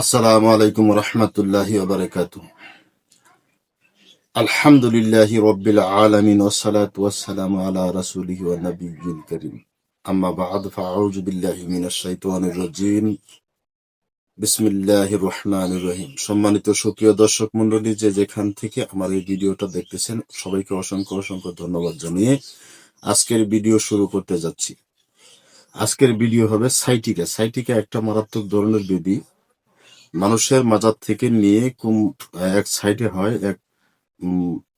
আসসালামু আলাইকুম রহমতুল্লাহি আলহামদুলিল্লাহি রব্বিল আলামিন রহিম। সম্মানিত সুপ্রিয় দর্শক মণ্ডলী, যে যেখান থেকে আমার এই ভিডিওটা দেখতেছেন, সবাইকে অসংখ্য অসংখ্য ধন্যবাদ জানিয়ে আজকের ভিডিও শুরু করতে যাচ্ছি। আজকের ভিডিও হবে সাইটিকা। সাইটিকা একটা মারাত্মক ধরনের বেদি মানুষের মাজার থেকে নিয়ে কুম, এক সাইডে হয়, এক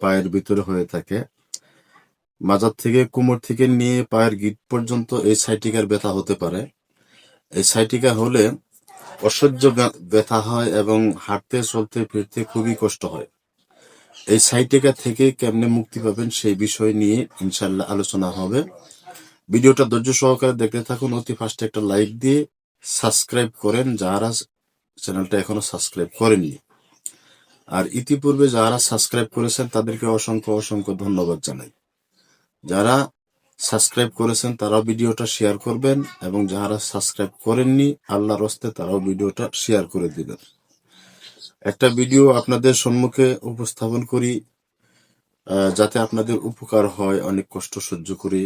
পায়ের ভিতরে হয়ে থাকে। মাজার থেকে কোমর থেকে নিয়ে পায়ের গিট পর্যন্ত এই সাইটিকার ব্যথা হতে পারে। এই সাইটিকা হলে অসহ্য ব্যথা হয় এবং হাঁটতে, চলতে, ফিরতে খুবই কষ্ট হয়। এই সাইটিকা থেকে কেমনে মুক্তি পাবেন সেই বিষয় নিয়ে ইনশাল্লাহ আলোচনা হবে। ভিডিওটা ধৈর্য সহকারে দেখতে থাকুন। অতি ফার্স্টে একটা লাইক দিয়ে সাবস্ক্রাইব করেন। যারা চ্যানেলটা এখনও সাবস্ক্রাইব করেননি। আর ইতিপূর্বে যারা সাবস্ক্রাইব করেছেন, তাদেরকে অসংখ্য অসংখ্য ধন্যবাদ জানাই। যারা সাবস্ক্রাইব করেছেন, তারাও ভিডিওটা শেয়ার করবেন এবং যারা সাবস্ক্রাইব করেননি, আল্লাহর হস্তে তারাও ভিডিওটা শেয়ার করে দিবেন। একটা ভিডিও আপনাদের সম্মুখে উপস্থাপন করি যাতে আপনাদের উপকার হয়, অনেক কষ্ট সহ্য করে,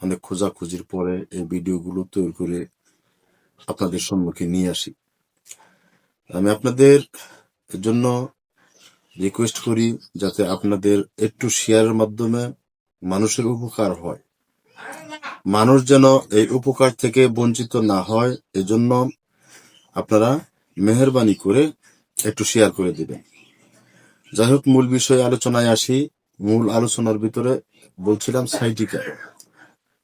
অনেক খোঁজাখুঁজির পরে এই ভিডিওগুলো তৈরি করে আপনাদের সম্মুখে নিয়ে আসি। আমি আপনাদের জন্য রিকোয়েস্ট করি যাতে আপনাদের একটু শেয়ারের মাধ্যমে মানুষের উপকার হয়। মানুষ যেন এই উপকার থেকে বঞ্চিত না হয়, এজন্য আপনারা মেহরবানি করে একটু শেয়ার করে দিবেন। যাই হোক, মূল বিষয়ে আলোচনায় আসি। মূল আলোচনার ভিতরে বলছিলাম সাইটিকা।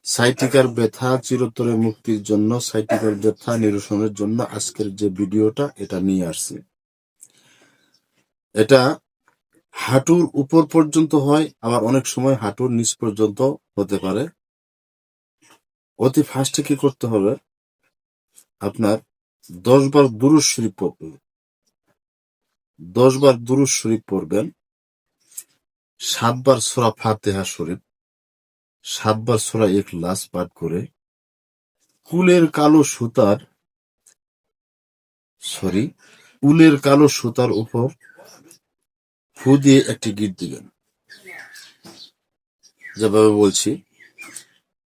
সাইটিকার ব্যথা চিরতরে মুক্তির জন্য, সাইটিকার ব্যথা নিরসনের জন্য আজকের যে ভিডিওটা, এটা নিয়ে আসছি। এটা হাঁটুর উপর পর্যন্ত হয়, আবার অনেক সময় হাঁটুর নিচ পর্যন্ত হতে পারে। অতি ফার্স্টে কি করতে হবে? আপনার দশ বার দুরুজ শরীফ পড়বেন। দশ বার দুরুজ শরীফ পড়বেন। সাতবার সোরা ফাতেহা শরীফ। সাতবার সোরা ইখলাস পাঠ করে কুলের কালো সুতার সরি উলের কালো সুতার উপর ফু দিয়ে একটি গিট দিবেন যেভাবে বলছি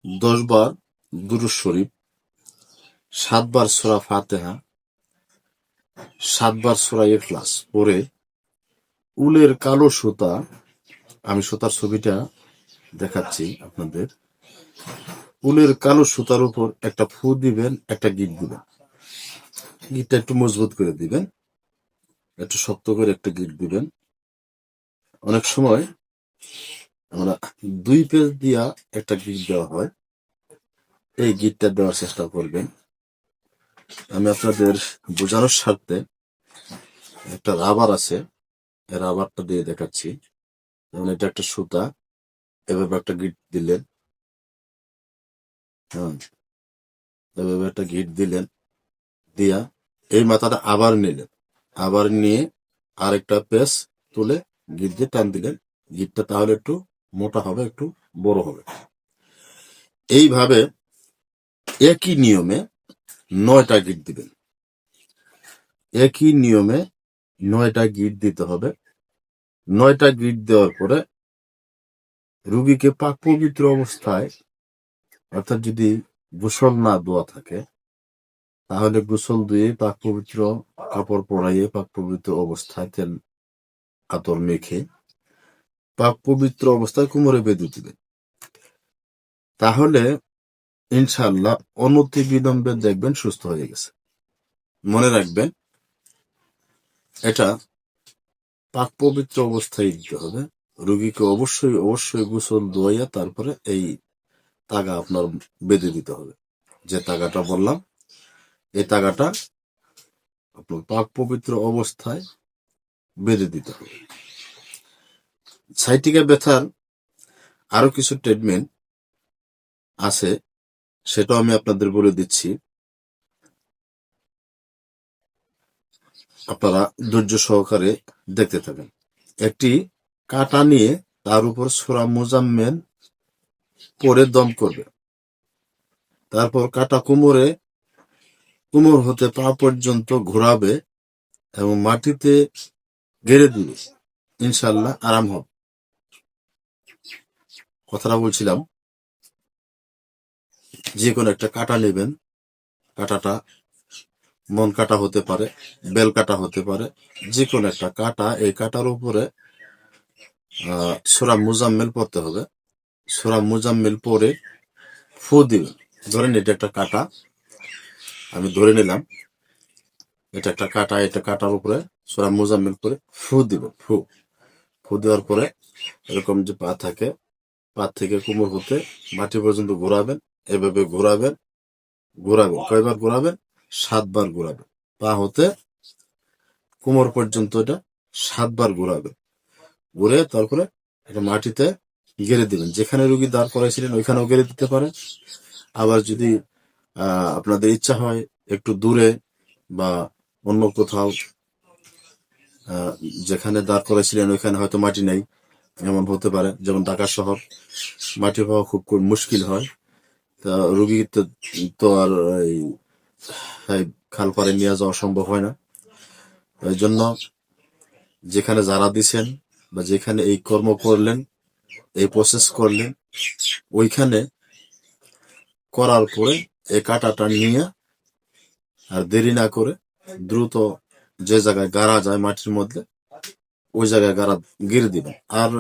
দশ বার দুরুজ শরীফ, সাতবার সোরা ফাতেহা, সাতবার সোরা ইখলাস পরে উলের কালো সুতা, আমি সুতার ছবিটা দেখাচ্ছি আপনাদের। উলের কালো সুতার উপর একটা ফু দিবেন, একটা গিট দিবেন। গিটটা একটু মজবুত করে দিবেন। একটু শক্ত করে একটা গিট দিবেন। অনেক সময় আমরা দুই পেজ দিয়া একটা গিট দেওয়া হয়। এই গিটটা দেওয়ার চেষ্টা করবেন। আমি আপনাদের বোঝানোর স্বার্থে একটা রাবার আছে। রাবারটা দিয়ে দেখাচ্ছি। যেমন এটা একটা সুতা। এভাবে একটা গিট দিলেন। হ্যাঁ এভাবে একটা গিট দিলেন। দিয়া এই মাথাটা আবার নিলেন। আবার নিয়ে আরেকটা পেস তুলে গিট দিয়ে টান দিলেন। গিটটা তাহলে একটু মোটা হবে, একটু বড় হবে। এইভাবে একই নিয়মে নয়টা গিট দিবেন। একই নিয়মে নয়টা গিট দিতে হবে। নয়টা গিট দেওয়ার পরে রুগীকে পাক পবিত্র অবস্থায়, অর্থাৎ যদি গোসল না দোয়া থাকে, তাহলে গোসল দিয়ে পাক পবিত্র কাপড় পরাইয়ে পাক পবিত্র অবস্থায় তেল আতর মেখে পাক পবিত্র অবস্থায় কোমরে বেঁধে দিবেন। তাহলে ইনশাল্লাহ অনতি বিলম্বে দেখবেন সুস্থ হয়ে গেছে। মনে রাখবেন, এটা পাক পবিত্র অবস্থায় দিতে হবে। রোগীকে অবশ্যই অবশ্যই গোসল দোয়াইয়া তারপরে এই তাগা আপনার বেঁধে দিতে হবে। যে তাগাটা বললাম, এই তাগাটা আপনার পাক পবিত্র অবস্থায় বেঁধে দিতে হবে। সাইটিকা ব্যথার আরও কিছু ট্রিটমেন্ট আছে, সেটাও আমি আপনাদের বলে দিচ্ছি। আপনারা ধৈর্য সহকারে দেখতে থাকেন। একটি কাটা নিয়ে তার উপর সোরা মোজাম্মেল পরে দম করবে। তারপর কাটা কোমরে কোমর হতে পা পর্যন্ত ঘোরাবে এবং মাটিতে গেড়ে দিলে ইনশাল্লাহ আরাম হবে। কথাটা বলছিলাম যে কোনো একটা কাটা নেবেন। কাটাটা মন কাটা হতে পারে, বেল কাটা হতে পারে যে কোনো একটা কাটা এই কাটার উপরে সুরা মুজাম্মেল পড়তে হবে। সুরা মুজাম্মেল পরে ফু দিবেন ধরেন এটা একটা কাটা। আমি ধরে নিলাম, এটা একটা কাটা, এটা কাটার উপরে সুরা মুজাম্মেল করে ফু দিবেন ফু। ফু দেওয়ার পরে এরকম যে পা থাকে, পা থেকে কোমর হতে মাটি পর্যন্ত ঘোরাবেন, এভাবে ঘোরাবেন ঘোরাবেন। কয়বার ঘোরাবেন? সাতবার ঘোরাবেন। পা হতে কোমর পর্যন্ত এটা সাতবার ঘোরাবেন। ঘুরে তারপরে এটা মাটিতে গেড়ে দিবেন যেখানে রুগী দাঁড় করাইছিলেন, ওইখানেও গেড়ে দিতে পারেন আবার যদি আপনাদের ইচ্ছা হয় একটু দূরে বা অন্য কোথাও যেখানে দাঁড় করাইছিলেন, ওইখানে হয়তো মাটি নেই, এমন হতে পারে। যেমন ঢাকা শহর, মাটি পাওয়া খুব মুশকিল হয়। তা রুগী তো আর খাল পাড়ে নিয়ে যাওয়া সম্ভব হয় না। এই জন্য যেখানে যারা দিছেন বা যেখানে এই কর্ম করলেন, এই প্রসেস করলেন, ওইখানে করার পরে এই কাটাটা নিয়ে আর দেরি না করে দ্রুত যে জায়গায় গাড়া যায় মাটির মধ্যে, ওই জায়গায় গাড়া গিরে দিবেন। আর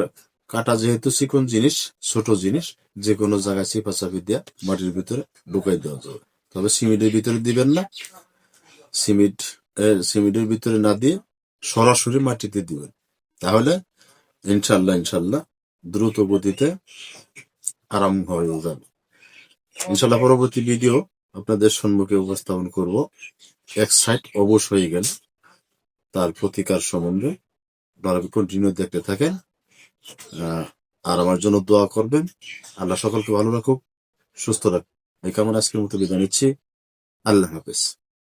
কাটা যেহেতু চিকন জিনিস, ছোট জিনিস যে কোনো জায়গায় চিপা চাপি দিয়ে মাটির ভিতরে ঢুকাই দেওয়া যাবে। তবে সিমেন্টের ভিতরে দিবেন না। সিমেন্ট সিমেন্টের ভিতরে না দিয়ে সরাসরি মাটিতে দিবেন। তাহলে ইনশাল্লাহ ইনশাল্লাহ দ্রুত গতিতে আরাম হয়ে যাবে। ইনশাল্লাহ পরবর্তী ভিডিও আপনাদের সম্মুখে উপস্থাপন করব। এক সাইড অবশ হয়ে গেল তার প্রতিকার সম্বন্ধে আপনারা কন্টিনিউ দেখতে থাকেন। আর আমার জন্য দোয়া করবেন। আল্লাহ সকলকে ভালো রাখুক, সুস্থ রাখুক। এই কামনা আজকের মতো বিদায় নিচ্ছি। আল্লাহ হাফেজ।